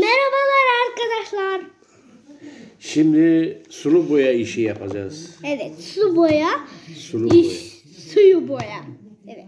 Merhabalar arkadaşlar. Şimdi sulu boya işi yapacağız. Evet su boya, Sulu boya. iş, suyu boya. Evet.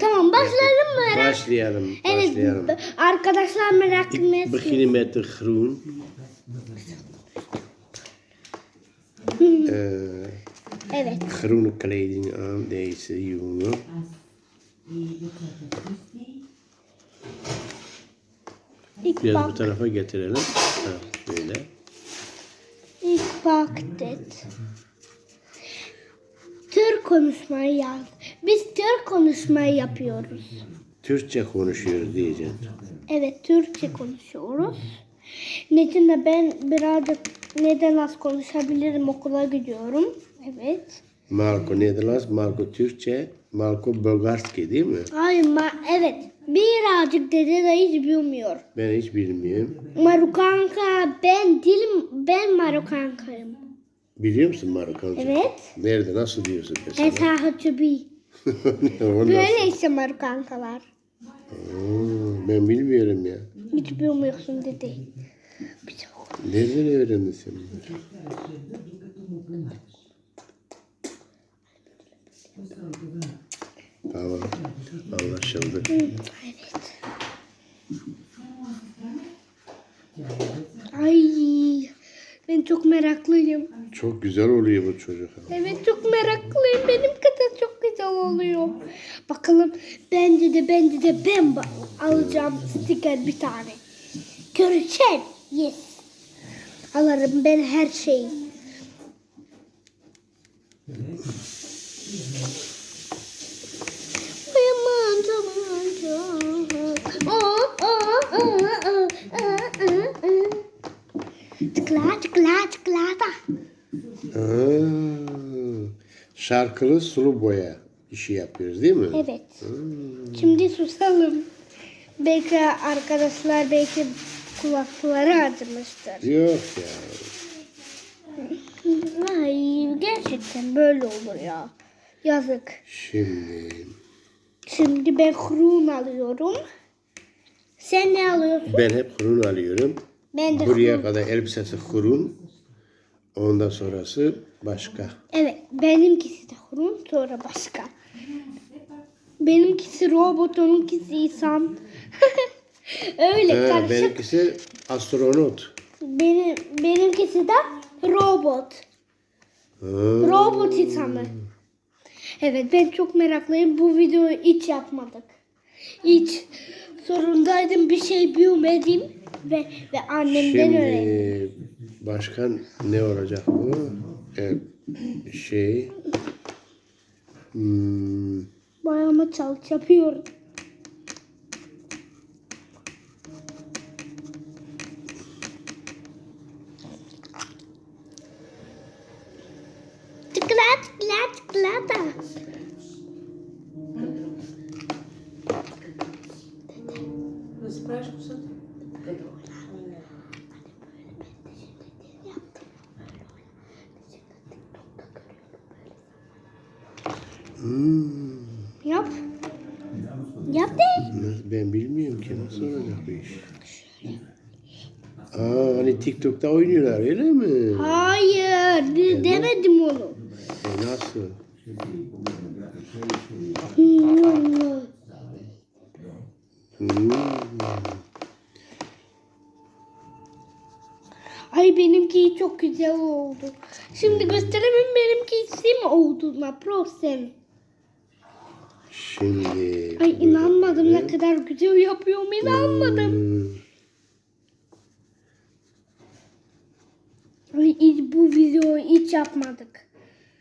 Tamam başlayalım mı? Merak- Başlayalım. Evet Başlayalım. b- arkadaşlar merak Ik etmesin. begin met de groen. Eh, Evet. groene kleding aan deze jongen. İlk Biraz bu bak, tarafa getirelim. Ha, şöyle. ilk baktık. Türk konuşmayı yaz. Biz Türk konuşmayı yapıyoruz. Türkçe konuşuyoruz diyeceğim. Evet Türkçe konuşuyoruz. Neden de ben birazcık neden az konuşabilirim okula gidiyorum. Evet. Marco Nederlands, Marco Türkçe, Marco Bulgarski değil mi? Hayır ma evet birazcık dede de hiç bilmiyor. Ben hiç bilmiyorum. Marukanka ben dilim ben Marukankayım. Biliyor musun Marokanca? Evet. Nerede, nasıl diyorsun mesela? Nasıl? Böyle işte Marukankalar. Oo, ben bilmiyorum ya. Hiç bilmiyorsun dede. Nereden öğrendin sen bunları? Tamam. Anlaşıldı. Evet. Ay ben çok meraklıyım. Çok güzel oluyor bu çocuk. Evet çok meraklıyım. Benim kadar çok güzel oluyor. Bakalım bence de bence de ben alacağım sticker bir tane. Göreceğim. Yes. Alırım ben her şeyi. Aman aman aman. Aa, aa, aa, aa, aa, aa, aa. Çikolata, çikolata, çikolata. Aa, şarkılı sulu boya işi yapıyoruz değil mi? Evet. Şimdi susalım. Belki arkadaşlar belki kulakları acımıştır. Yok ya. Ay gerçekten böyle olur ya. Yazık. Şimdi Şimdi ben kurun alıyorum. Sen ne alıyorsun? ben hep kurun alıyorum. Ben de Buraya kurun. kadar elbisesi kurun. Ondan sonrası başka. Evet benimkisi de kurun sonra başka. Benimkisi robot, onunkisi insan. Öyle Ha, karışık. benimkisi astronot. Benim, benimkisi de robot. Ha, Robot insanı. Evet ben çok meraklıyım. Bu videoyu hiç yapmadık. Hiç sorundaydım bir şey bilmedim ve ve annemden öğrendim. Şimdi başkan ne olacak bu? Ee, şey hmm, Bayağıma çalış yapıyorum. Hmm, Yap. Yap de. ben bilmiyorum ki nasıl olacak bu iş. Aa, hani TikTok'ta oynuyorlar öyle mi? Hayır, de- demedim onu. E, nasıl? Hmm. Ay benimki çok güzel oldu. Şimdi gösteremem benimki mi olduğuna prosen. Şimdi Ay inanmadım ne kadar güzel yapıyorum inanmadım. Hmm, Ay bu videoyu hiç yapmadık.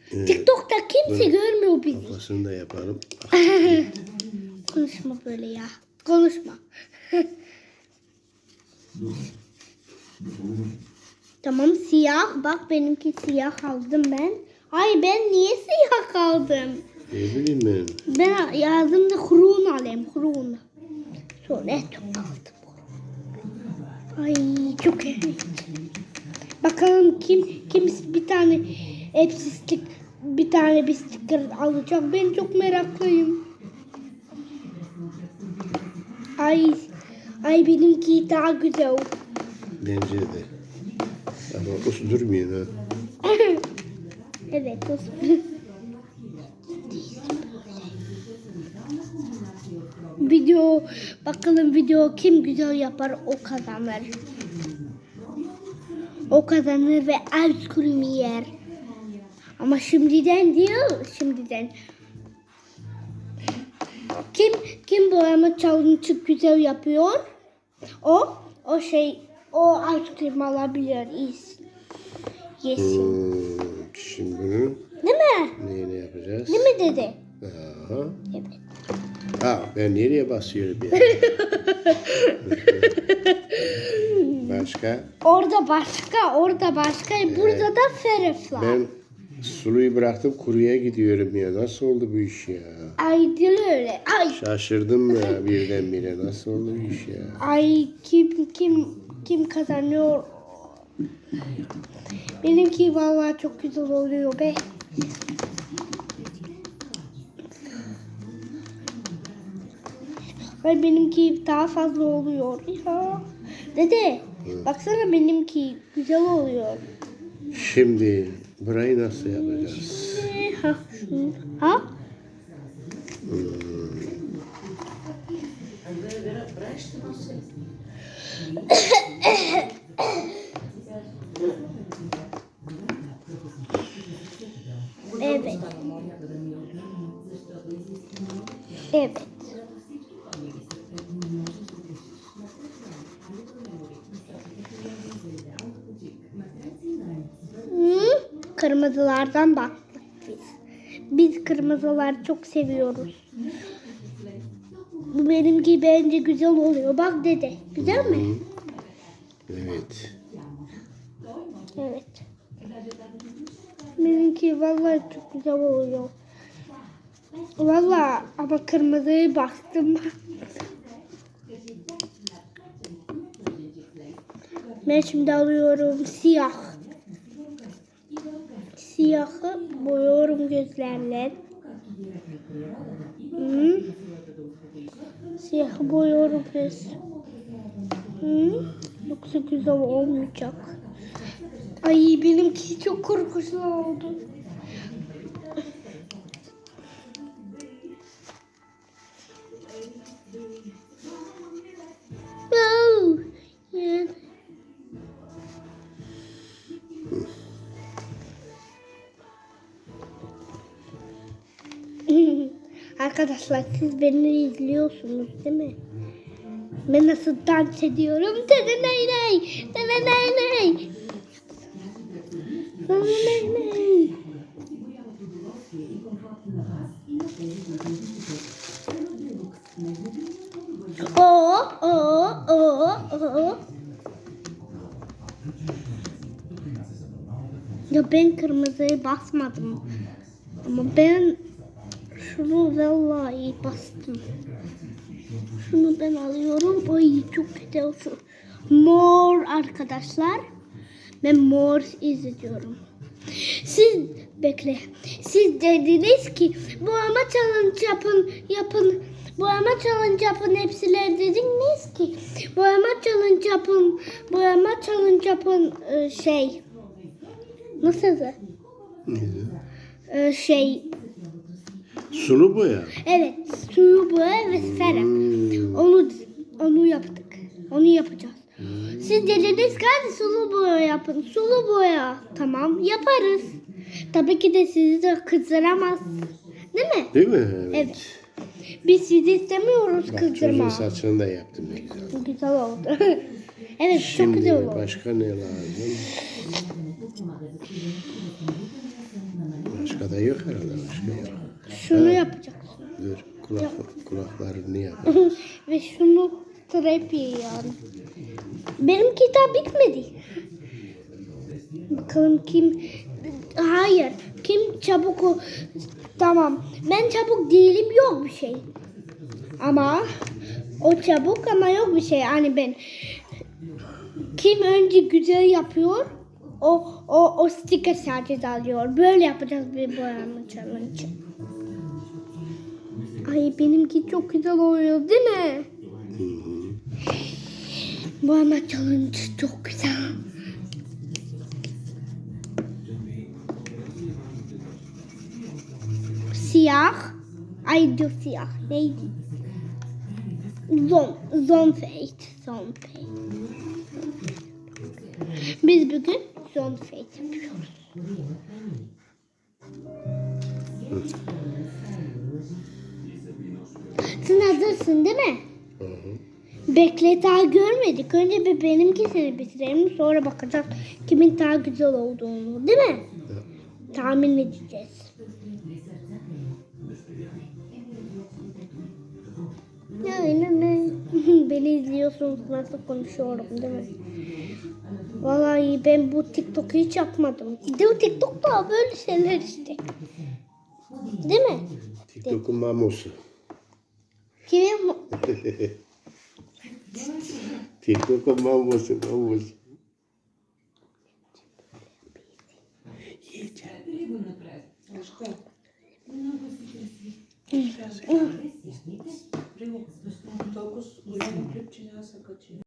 TikTok'ta kimse görmüyor bizi. kafasını da yapalım. Konuşma böyle ya. Konuşma. tamam siyah. Bak benimki siyah aldım ben. Ay ben niye siyah aldım? Ne bileyim ben. Ben yazdım da kurun alayım kurun. Sonra çok aldım. Ay çok iyi. Bakalım kim kim bir tane hepsi stik, bir tane bir sticker alacak. Ben çok meraklıyım. Ay ay benimki daha güzel. Bence de. Ama us durmuyor ha. Evet. O... video bakalım video kim güzel yapar o kazanır. O kazanır ve ice cream yer. Ama şimdiden değil, şimdiden. Kim kim boyama challenge güzel yapıyor? O o şey o ice cream alabilir. Yes. Yesin. Hmm, şimdi bunu Değil mi? neyine yapacağız? Değil mi dede? Aha. Evet. Ha ben nereye basıyorum ya? Başka? Orada başka, orada başka. Burada da ferif var. Ben suluyu bıraktım kuruya gidiyorum ya. Nasıl oldu bu iş ya? Ay dil öyle. Ay. Şaşırdım ya birdenbire. Nasıl oldu bu iş ya? Ay kim kim kim kazanıyor? Benimki vallahi çok güzel oluyor be. Ay benimki daha fazla oluyor ya. Dede baksana benimki güzel oluyor. Şimdi burayı nasıl yapacağız? Ee, Ha, şunu- ha? Evet. Kırmızılardan baktık biz. Biz kırmızılar çok seviyoruz. Bu benimki bence güzel oluyor. Bak dede. Güzel mi? Evet. Evet. Benimki vallahi çok güzel oluyor. Vallahi ama kırmızıyı bastım. Ben şimdi alıyorum siyah. Siyahı boyuyorum gözlerle. Hı. Siyahı boyuyorum göz. Hı. Yoksa güzel olmayacak. Ay benimki çok korkunçlu oldu. Arkadaşlar siz beni izliyorsunuz değil mi? Ben nasıl dans ediyorum? Dede ney ney. Dede ney ney. Dede ney ney. Oo, oo, oo, oo. Ya ben kırmızıyı basmadım. Ama ben şunu vallahi bastım. Şunu ben alıyorum. Ay çok güzel şu. Mor arkadaşlar. Ben mor izliyorum. Siz bekle. Siz dediniz ki bu ama challenge yapın yapın. Bu ama challenge yapın hepsiler dediniz ki bu ama challenge yapın. Bu ama challenge yapın e, şey. Nasıl? Neydi? E, şey. Sulu boya. Evet. Suyu boya ve ferah. Hmm. Onu onu yaptık. Onu yapacağız. Siz dediniz ki hadi sulu boya yapın. Sulu boya. Tamam yaparız. Tabii ki de sizi de kızdıramaz. Değil mi? Değil mi? Evet. Biz sizi istemiyoruz Bak kızdırma. saçını da yaptım ne güzel. Güzel oldu. evet çok Şimdi güzel oldu. başka ne lazım? Başka da yok herhalde başka yok. Şunu yapacağız. Dur kulak, kulaklarını yap. Ve şunu trap yani. Benim kitap bitmedi. Bakalım kim... Hayır. Kim çabuk o... Tamam. Ben çabuk değilim yok bir şey. Ama o çabuk ama yok bir şey. Yani ben kim önce güzel yapıyor o o o sticker sadece alıyor. Böyle yapacağız bir boyama challenge. Ay benimki çok güzel oluyor değil mi? Bu ana challenge çok güzel. Siyah. Ay dur siyah. Neydi? Zon, Zonfate. Zonfate. Biz bugün Zonfate yapıyoruz. Sen hazırsın değil mi? Hı hı. Bekle daha görmedik. Önce bir benimkisini bitirelim. Sonra bakacağız kimin daha güzel olduğunu. Değil mi? Tahmin edeceğiz. Aynen öyle. Beni izliyorsunuz nasıl konuşuyorum değil mi? Vallahi ben bu TikTok'u hiç yapmadım. De bu TikTok'ta böyle şeyler işte. Değil mi? TikTok'un mamusu. Тільки мамуся, мамуся. Привок з весною також припчинявся качі.